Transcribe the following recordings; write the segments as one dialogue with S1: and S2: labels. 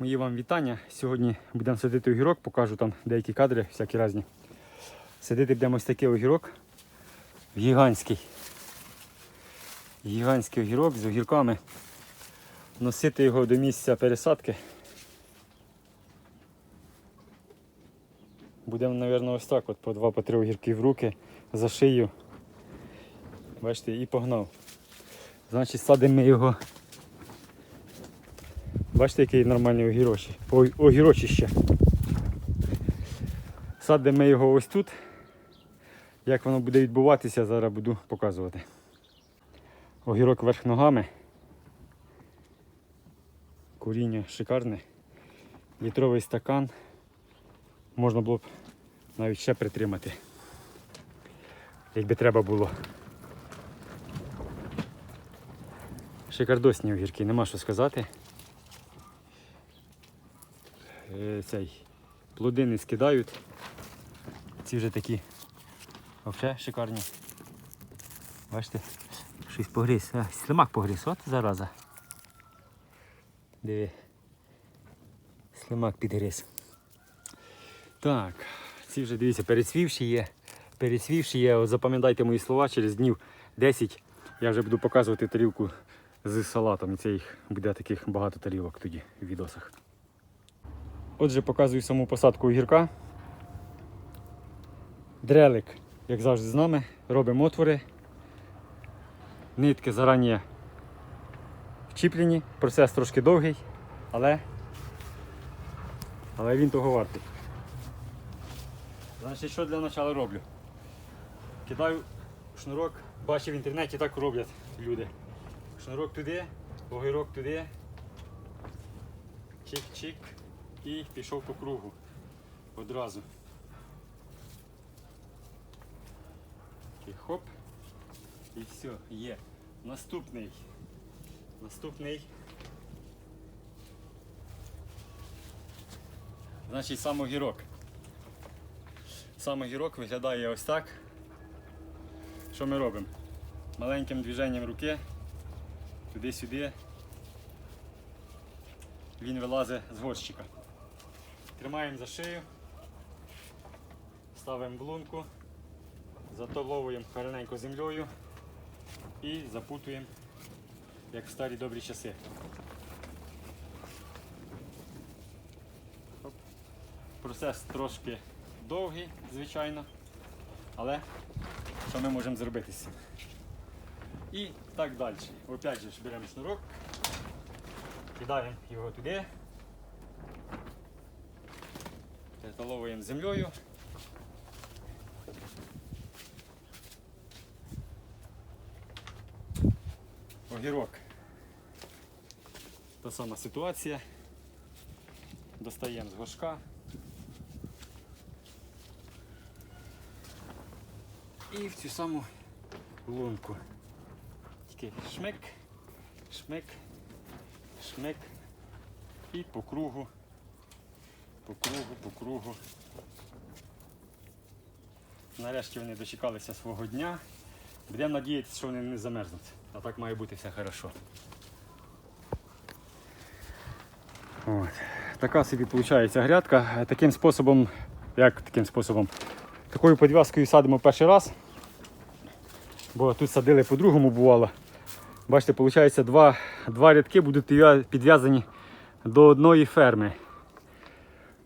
S1: Мої вам вітання. Сьогодні будемо садити огірок, покажу там деякі кадри, всякі різні. Садити будемо ось такий огірок. Гігантський. Гігантський огірок з огірками. Носити його до місця пересадки. Будемо, мабуть, ось так, от по два по три огірки в руки, за шию. Бачите, і погнав. Значить, садимо ми його. Бачите, який нормальний огірочі. Огірочище. Садимо його ось тут. Як воно буде відбуватися, зараз буду показувати. Огірок вверх ногами. Куріння шикарне. Літровий стакан. Можна було б навіть ще притримати. Якби треба було. Шикардосні огірки, нема що сказати. Е, Цей плоди не скидають. Ці вже такі взагалі шикарні. Бачите, щось погріз. А, слимак погріз, от зараза. Диви. Слимак підгриз. Так, ці вже дивіться, перецвівші є. Перецвівші є. От запам'ятайте мої слова, через днів 10 я вже буду показувати тарілку з салатом. Це їх буде таких багато тарілок тоді в відосах. Отже, показую саму посадку огірка. Дрелик, як завжди, з нами. Робимо отвори. Нитки зарані вчіплені. Процес трошки довгий, але, але він того вартий. Значить, що для початку роблю? Кидаю шнурок, бачив в інтернеті, так роблять люди. Шнурок туди, огірок туди. Чик-чик і пішов по кругу одразу. І хоп. І все, є. Наступний. Наступний. Значить сам огірок. Сам огірок виглядає ось так. Що ми робимо? Маленьким движенням руки туди-сюди він вилазить з горщика. Тримаємо за шию, ставимо в лунку, затоловуємо гарненько землею і запутуємо, як в старі добрі часи. Процес трошки довгий, звичайно, але що ми можемо зробити? І так далі. Опять же беремо шнурок, кидаємо його туди, приталовуємо землею. Огірок. Та сама ситуація. Достаємо з горшка. І в цю саму лунку. Тільки шмик, шмик, шмик і по кругу, по кругу, по кругу. Нарешті вони дочекалися свого дня. Будемо надіятися, що вони не замерзнуть. А так має бути все хорошо. От. Така собі виходить грядка. Таким способом, як таким способом? Такою підв'язкою садимо перший раз. Бо тут садили по-другому бувало. Бачите, виходить, два, два рядки будуть підв'язані до одної ферми.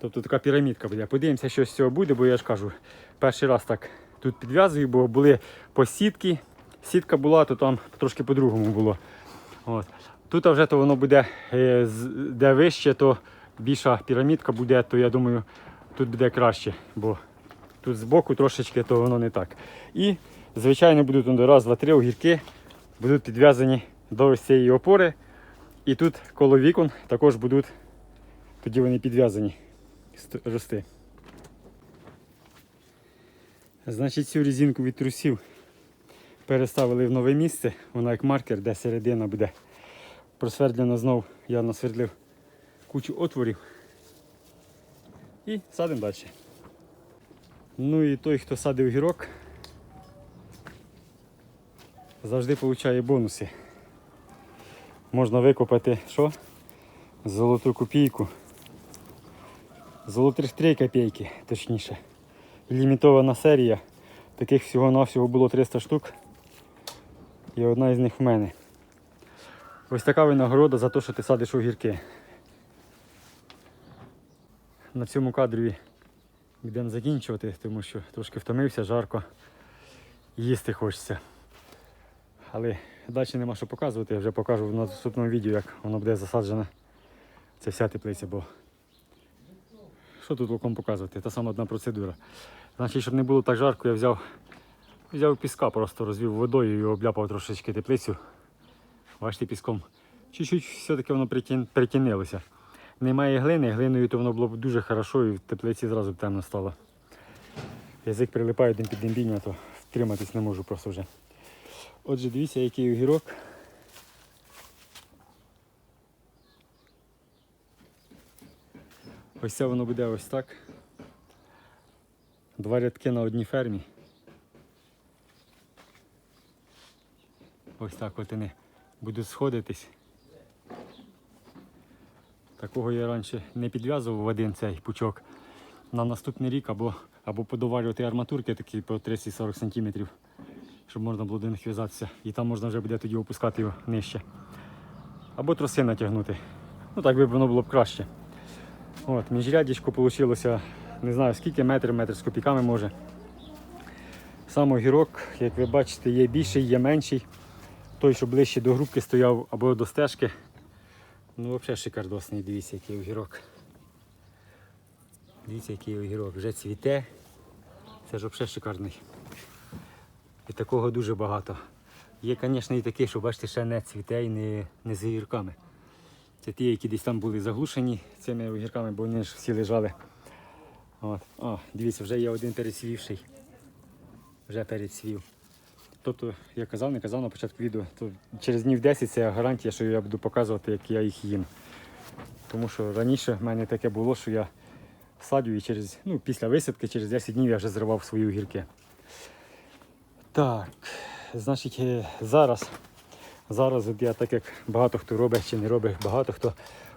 S1: Тобто така пірамідка буде. Подивимося, що з цього буде, бо я ж кажу, перший раз так тут підв'язую, бо були посітки. Сітка була, то там трошки по-другому було. От. Тут вже то воно буде, е, де вище, то більша пірамідка буде, то я думаю, тут буде краще, бо тут збоку трошечки, то воно не так. І, звичайно, будуть раз, два, три огірки будуть підв'язані до ось цієї опори. І тут коло вікон також будуть, тоді вони підв'язані рости. Значить, цю резинку від трусів переставили в нове місце, вона як маркер, де середина буде просвердлена знов. Я насвердлив кучу отворів. І садимо далі. Ну і той, хто садив гірок, завжди отримує бонуси. Можна викопати що? золоту копійку. Золотих 3 копійки, точніше. Лімітована серія. Таких всього-навсього було 300 штук. І одна із них в мене. Ось така винагорода за те, що ти садиш огірки. На цьому кадрі будемо закінчувати, тому що трошки втомився, жарко. Їсти хочеться. Але далі нема що показувати, я вже покажу в наступному відео, як воно буде засаджена ця вся теплиця, бо що тут луком показувати? Та сама одна процедура. Значить, щоб не було так жарко, я взяв, взяв піска, просто розвів водою і обляпав трошечки теплицю. Бачите, піском. Чуть-чуть все-таки воно притін- притінилося. Немає глини, глиною то воно було б дуже хорошо і в теплиці зразу б темно стало. Язик прилипає один під дембіння, то втриматись не можу просто вже. Отже, дивіться, який огірок. Ось це воно буде ось так. Два рядки на одній фермі. Ось так от вони будуть сходитись. Такого я раніше не підв'язував в один цей пучок. На наступний рік або, або подоварювати арматурки такі по 30-40 см, щоб можна було до них в'язатися. І там можна вже буде тоді опускати його нижче. Або троси натягнути. Ну так би воно було б краще. От, міжрядічко вийшло, не знаю скільки метрів, метр з копійками може. Сам огірок, як ви бачите, є більший, є менший. Той, що ближче до грубки стояв або до стежки. Ну, взагалі шикардосний, дивіться, який огірок. Дивіться, який огірок. Вже цвіте. Це ж взагалі шикарний. І такого дуже багато. Є, звісно, і такі, що бачите, ще не цвіте і не, не з огірками. Це ті, які десь там були заглушені цими огірками, бо вони ж всі лежали. От. О, дивіться, вже є один перецвівший. Вже перецвів. Тобто, я казав, не казав на початку відео, то через днів 10 це гарантія, що я буду показувати, як я їх їм. Тому що раніше в мене таке було, що я садю і через, ну, після висадки, через 10 днів я вже зривав свої огірки. Так, значить, е, зараз, зараз от я так як багато хто робить чи не робить, багато хто.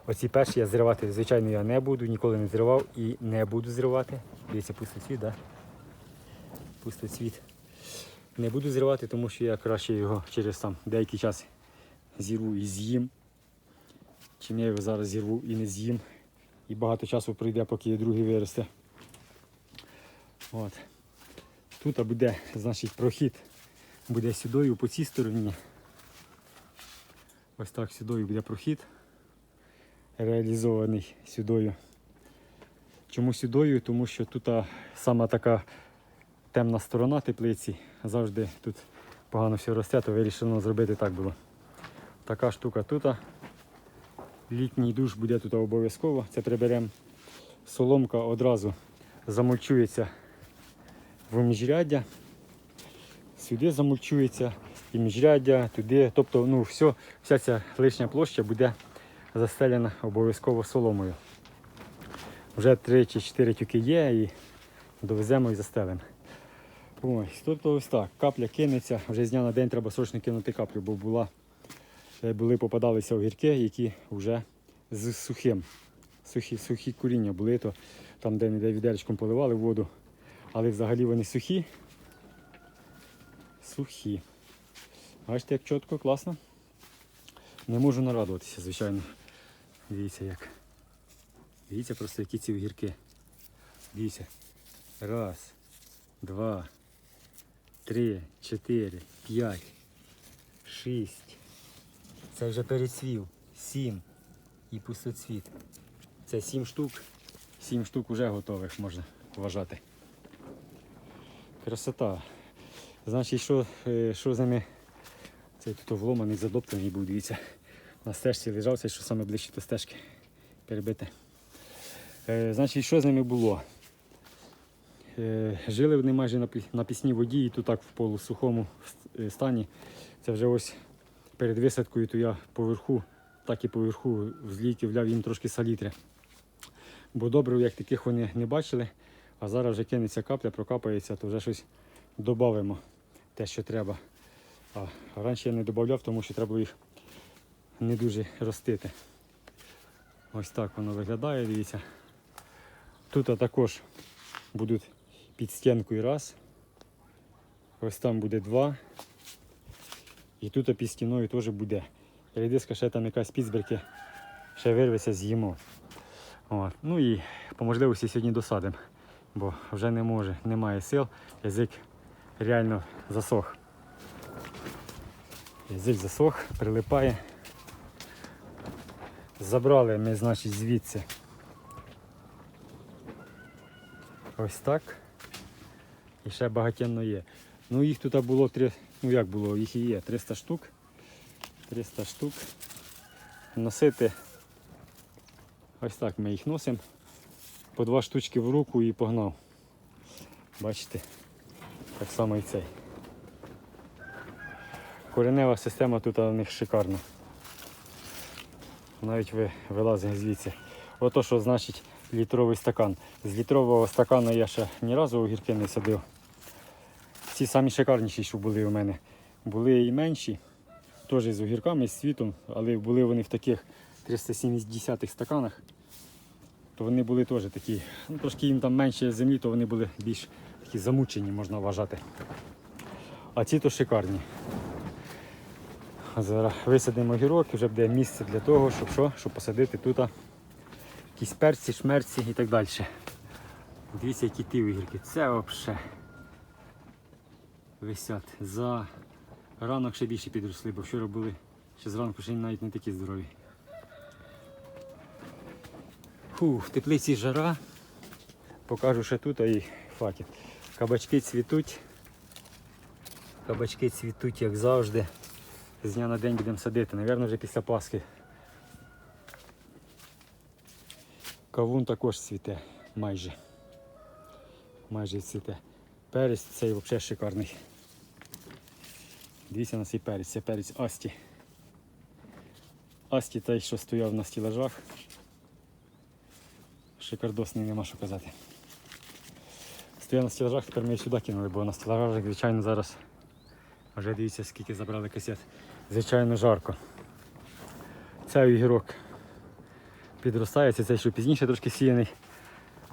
S1: Оці перші я зривати, звичайно, я не буду, ніколи не зривав і не буду зривати. Дивіться, пустоцвіт? Да? Пустоцвіт. Не буду зривати, тому що я краще його через там деякий час зірву і з'їм. Чим я його зараз зірву і не з'їм. І багато часу пройде, поки другий виросте. От. Тут буде, значить, прохід буде сюдою по цій стороні. Ось так сюдою буде прохід. Реалізований сюдою. Чому сюдою? Тому що тут сама така темна сторона теплиці. Завжди тут погано все росте, то вирішено зробити так було. Така штука тут. Літній душ буде тут обов'язково. Це приберемо. Соломка одразу замульчується в міжряддя. Сюди замульчується і міжряддя, туди. Тобто ну, все, вся ця лишня площа буде застелена обов'язково соломою. Вже 3 чи 4 тюки є і довеземо і застелимо. Ось, тобто ось так, капля кинеться, вже з дня на день треба срочно кинути каплю, бо була, е, були попадалися огірки, які вже з сухим. Сухі, сухі коріння були, то там де не відеречком поливали воду. Але взагалі вони сухі. Сухі. Бачите, як чітко, класно. Не можу нарадуватися, звичайно. Дивіться як. Дивіться просто які ці огірки. Дивіться. Раз, два, три, чотири, п'ять, шість. Це вже перецвів. Сім. І пустоцвіт. Це сім штук. Сім штук вже готових можна вважати. Красота. Значить, що, е, що з ними? Цей тут вломаний, задоптаний був, дивіться. На стежці лежав, цей, що саме ближче до стежки. Перебите. Е, значить, що з ними було? Е, жили вони майже на, пі- на пісній воді і тут так в полусухому е, стані. Це вже ось перед висадкою, то я поверху, так і поверху з вляв їм трошки салітри. Бо добре, як таких вони не бачили, а зараз вже кинеться капля, прокапається, то вже щось додамо те, що треба. А раніше я не додавав, тому що треба їх не дуже ростити. Ось так воно виглядає, дивіться. Тут також будуть під стінкою раз. Ось там буде два. І тут під стіною теж буде. Редиска ще там якась підзбірки ще вирветься, з'їмо. Ну і по можливості сьогодні досадимо, бо вже не може, немає сил, язик реально засох. Язик засох, прилипає. Забрали ми, значить, звідси. Ось так. І ще багатенно є. Ну їх тут було три, ну як було, їх і є 300 штук. 300 штук. Носити. Ось так ми їх носимо. По два штучки в руку і погнав. Бачите? Так само і цей. Коренева система тут у них шикарна. Навіть ви вилазить звідси. Ото що значить літровий стакан. З літрового стакана я ще ні разу огірки не садив. Ці самі шикарніші, що були у мене. Були і менші, теж з огірками, з світом, але були вони в таких 370 стаканах. То вони були теж такі, ну трошки їм там менше землі, то вони були більш такі замучені, можна вважати. А ці то шикарні. Зараз висадимо огірок і вже буде місце для того, щоб що? Щоб посадити тут якісь перці, шмерці і так далі. Дивіться, які ті огірки. Це взагалі висять. За ранок ще більше підросли, бо вчора були ще зранку ще навіть не такі здорові. Фух, в теплиці жара. Покажу ще тут, а і факет. Кабачки цвітуть. Кабачки цвітуть, як завжди. З дня на день будемо садити, Навірно, вже після Пасхи. Кавун також цвіте майже. Майже цвіте. Перець цей взагалі шикарний. Дивіться на цей перець, це перець Асті. Асті той, що стояв на стілажах. Шикардосний, нема що казати. Стояв на стілажах, тепер ми сюди кинули, бо на стілажах, звичайно, зараз вже дивіться, скільки забрали касет. Звичайно, жарко. Цей огірок підростає, це цей, що пізніше трошки сіяний,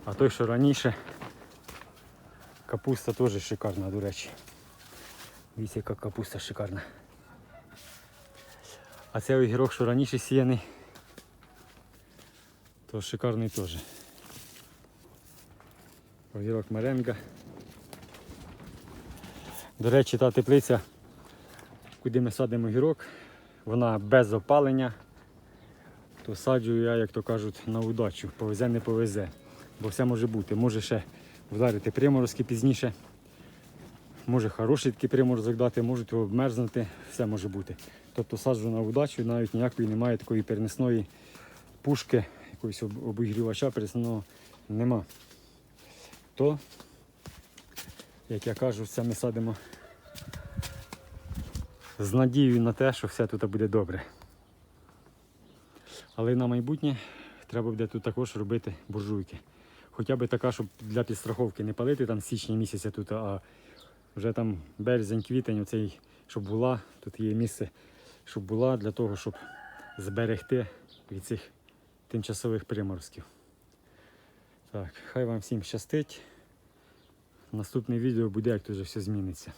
S1: а той, що раніше. Капуста теж шикарна, до речі. Дивіться, яка капуста шикарна. А цей огірок, що раніше сіяний, то шикарний теж. Огірок меренга. До речі, та теплиця, куди ми садимо огірок, вона без опалення, то саджую я, як то кажуть, на удачу. Повезе, не повезе. Бо все може бути. Може ще вдарити приморозки пізніше. Може хороший такий приморозок дати, можуть обмерзнути, все може бути. Тобто саджу на удачу, навіть ніякої немає такої перенесної пушки, якогось обігрівача перенесеного нема. То, як я кажу, це ми садимо з надією на те, що все тут буде добре. Але на майбутнє треба буде тут також робити буржуйки. Хоча б така, щоб для підстраховки не палити там січня місяця тут, а вже там березень, квітень, оцей, щоб була, тут є місце, щоб була для того, щоб зберегти від цих тимчасових приморозків. Так, хай вам всім щастить. Наступне відео буде, як тут вже все зміниться.